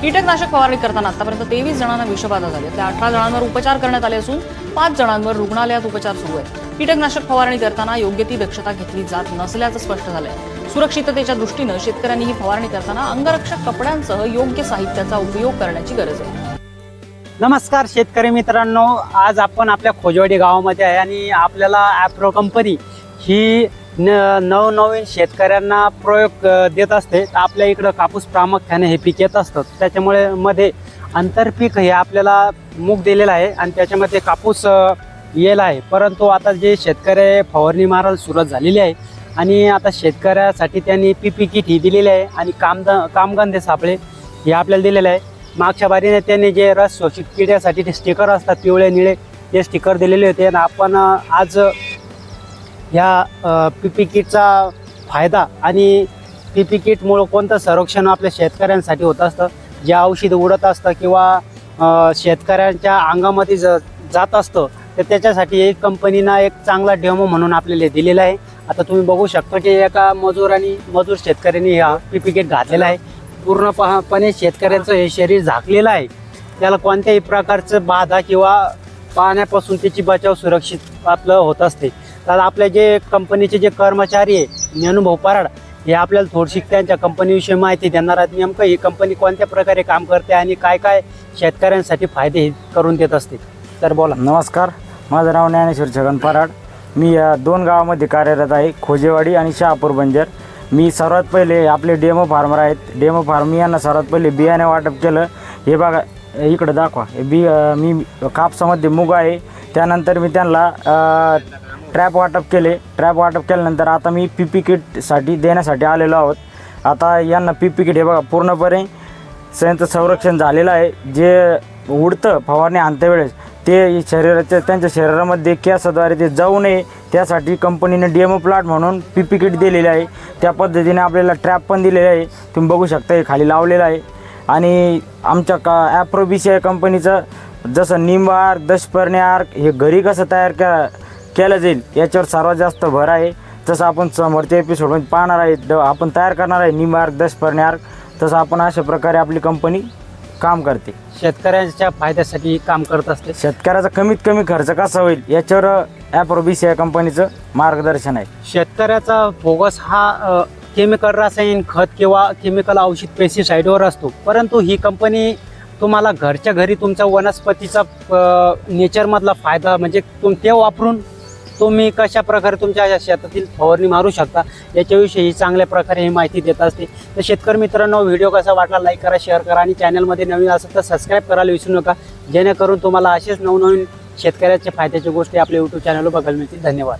कीटकनाशक फवारणी करताना आतापर्यंत तेवीस जणांना विषबाधा झाली. त्या अठरा जणांवर उपचार करण्यात आले असून पाच जणांवर रुग्णालयात उपचार सुरू आहेत. कीटकनाशक फवारणी करताना योग्य ती दक्षता घेतली जात नसल्याचं स्पष्ट झालंय. सुरक्षिततेच्या दृष्टीनं शेतकऱ्यांनी ही फवारणी करताना अंगरक्षक कपड्यांसह योग्य साहित्याचा उपयोग करण्याची गरज आहे. नमस्कार शेतकरी मित्रांनो. आज आपण आपल्या खोजवाडी गावामध्ये आहे आणि आपल्याला ॲप्रो कंपनी ही न नवनवीन शेतकऱ्यांना प्रयोग देत असते. तर आपल्या इकडं कापूस प्रामुख्याने हे पीक येत असतं. त्याच्यामुळे मध्ये आंतरपीक हे आपल्याला मूग दिलेलं आहे आणि त्याच्यामध्ये कापूस अ, आहे. परंतु आता जे शेतकरी फवारणी मारायला सुरुवात झालेली आहे आणि आता शेतकऱ्यासाठी त्यांनी पी पी किट ही दिलेली आहे आणि कामद कामगंधे सापळे हे आपल्याला दिलेलं आहे. मागच्या बारीने त्यांनी जे रस शोषित किड्यासाठी ते स्टिकर असतात पिवळे निळे ते स्टिकर दिलेले होते आणि आपण आज ह्या पी पी किटचा फायदा आणि पी पी किटमुळं कोणतं संरक्षण आपल्या शेतकऱ्यांसाठी होत असतं जे औषध उडत असतं किंवा शेतकऱ्यांच्या अंगामध्ये ज जात असतं तर त्याच्यासाठी एक कंपनीनं एक चांगला डेमो म्हणून आपल्याला दिलेला आहे. आता तुम्ही बघू शकता की एका मजूर आणि मजूर शेतकऱ्यांनी हा पी पी किट घातलेला आहे. पूर्णपणे शेतकऱ्यांचं हे शरीर झाकलेलं आहे. त्याला कोणत्याही प्रकारचं बाधा किंवा पाण्यापासून त्याची बचाव सुरक्षित आपलं होत असते. तर आपल्या जे कंपनीचे जे कर्मचारी आहे ज्ञानुभव पराड हे आपल्याला थोडीशी त्यांच्या कंपनीविषयी माहिती देणार आहेत. नेमकं ही कंपनी कोणत्या प्रकारे काम करते आणि काय काय शेतकऱ्यांसाठी फायदे हे करून देत असते? तर बोला. नमस्कार माझं नाव ज्ञानेश्वर छगन पराड. मी दोन गावामध्ये कार्यरत आहे खोजेवाडी आणि शहापूर बंजर. मी सर्वात पहिले आपले डेमो फार्मर आहेत. डेमो फार्म यांना सर्वात पहिले बियाणे वाटप केलं. हे बघा इकडं दाखवा. बी मी कापसामध्ये मूग आहे. त्यानंतर मी त्यांना ट्रॅप वाटप केले. ट्रॅप वाटप केल्यानंतर आता मी पी पी किटसाठी देण्यासाठी आलेलो आहोत. आता यांना पी पी किट हे बघा पूर्णपणे त्यांचं संरक्षण झालेलं आहे. जे उडतं फवारणी आणत्या वेळेस ते शरीराच्या त्यांच्या शरीरामध्ये केसाद्वारे ते जाऊ नये. त्यासाठी कंपनीने डेमो प्लॉट म्हणून पी पी किट दिलेले आहे. त्या पद्धतीने आपल्याला ट्रॅप पण दिलेले आहे. तुम्ही बघू शकता हे खाली लावलेलं आहे. आणि आमच्या का ॲप्रोबीसी या कंपनीचं जसं निंब आर्क आर्क हे घरी कसं तयार करा केलं जाईल. याच्यावर सर्वात जास्त भर आहे. तसं आपण समोरच्या एपिसोडमध्ये पाहणार आहे द- आपण तयार करणार आहे निंब आर्क दशपर्णी आर्क. तसं आपण अशा प्रकारे आपली कंपनी काम करते. शेतकऱ्यांच्या फायद्यासाठी काम करत असते. शेतकऱ्याचा कमीत कमी खर्च कसा होईल याच्यावर ॲप्रोबिसी या कंपनीचं मार्गदर्शन आहे. शेतकऱ्याचा फोकस हा केमिकल रसायन खत किंवा केमिकल औषध पेस्टिसाईडवर असतो. परंतु ही कंपनी तुम्हाला घरच्या घरी तुमच्या वनस्पतीचा नेचरमधला फायदा म्हणजे तुम ते वापरून तुम्ही कशा प्रकारे तुमच्या शेतातील फवारणी मारू शकता याच्याविषयी चांगल्या प्रकारे ही माहिती देत असते. तर शेतकरी मित्रांनो व्हिडिओ कसा वाटला लाईक करा शेअर करा आणि चॅनलमध्ये नवीन असेल तर सबस्क्राईब करायला विसरू नका. जेणेकरून तुम्हाला असेच नवनवीन शेतकऱ्याच्या फायद्याच्या गोष्टी आपल्या यूट्यूब चॅनलवर बघायला मिळतील. धन्यवाद.